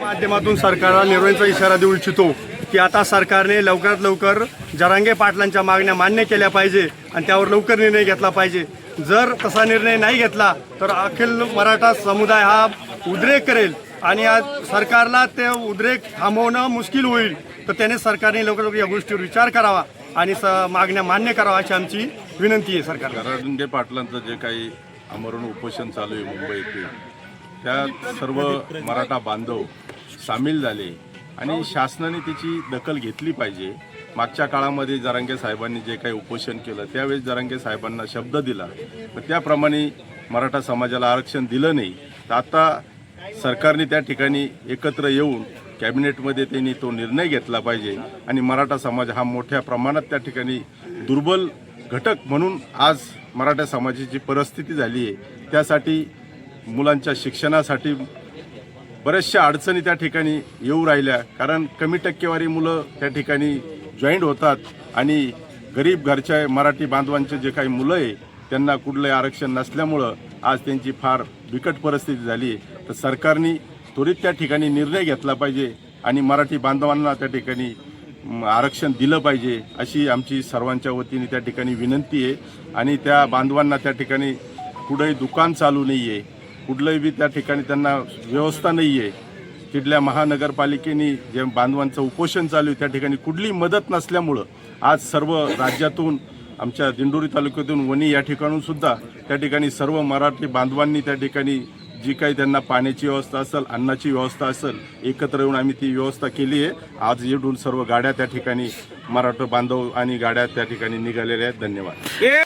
माध्यमातून सरकारला निर्णयचा इशारा देऊ इच्छितो की आता सरकारने लवकरात लवकर जरांगे पाटलांच्या मागण्या मान्य केल्या पाहिजे आणि त्यावर लवकर निर्णय घेतला पाहिजे. जर तसा निर्णय नाही घेतला तर अखिल मराठा समुदाय हा उद्रेक करेल आणि आज सरकारला ते उद्रेक थांबवणं मुश्किल होईल. तर त्याने सरकारने लवकर लवकर या गोष्टीवर विचार करावा आणि स मागण्या मान्य करावा अशी आमची विनंती आहे सरकारला. गराडंगे पाटलांचं जे काही आमरण उपोषण चालू आहे मुंबई त्या सर्व मराठा बांधव सामील झाले आणि शासनाने त्याची दखल घेतली पाहिजे. मागच्या काळामध्ये जरांगे साहेबांनी जे काही उपोषण केलं त्यावेळेस जरांगे साहेबांना शब्द दिला. तर त्याप्रमाणे मराठा समाजाला आरक्षण दिलं नाही. तर आता सरकारने त्या ठिकाणी एकत्र येऊन कॅबिनेटमध्ये त्यांनी तो निर्णय घेतला पाहिजे आणि मराठा समाज हा मोठ्या प्रमाणात त्या ठिकाणी दुर्बल घटक म्हणून आज मराठा समाजाची परिस्थिती झाली आहे. त्यासाठी मुलांच्या शिक्षणासाठी बऱ्याचशा अडचणी त्या ठिकाणी येऊ राहिल्या. कारण कमी टक्केवारी मुलं त्या ठिकाणी जॉईंट होतात आणि गरीब घरच्या मराठी बांधवांचे जे काही मुलं आहे त्यांना कुठलंही आरक्षण नसल्यामुळं आज त्यांची फार बिकट परिस्थिती झाली आहे. तर सरकारने त्वरित त्या ठिकाणी निर्णय घेतला पाहिजे आणि मराठी बांधवांना त्या ठिकाणी आरक्षण दिलं पाहिजे अशी आमची सर्वांच्या वतीने त्या ठिकाणी विनंती आहे. आणि त्या बांधवांना त्या ठिकाणी कुठंही दुकान चालू नाही आहे कुठलंही बी त्या ठिकाणी त्यांना व्यवस्था नाही आहे तिथल्या महानगरपालिकेने जे बांधवांचं उपोषण चालू आहे त्या ठिकाणी कुठलीही मदत नसल्यामुळं आज सर्व राज्यातून आमच्या दिंडोरी तालुक्यातून वणी या ठिकाणून सुद्धा त्या ठिकाणी सर्व मराठी बांधवांनी त्या ठिकाणी जी काही त्यांना पाण्याची व्यवस्था असेल अन्नाची व्यवस्था असेल एकत्र येऊन आम्ही ती व्यवस्था केली आहे. आज येऊन सर्व गाड्या त्या ठिकाणी मराठा बांधव आणि गाड्या त्या ठिकाणी निघालेल्या आहेत. धन्यवाद.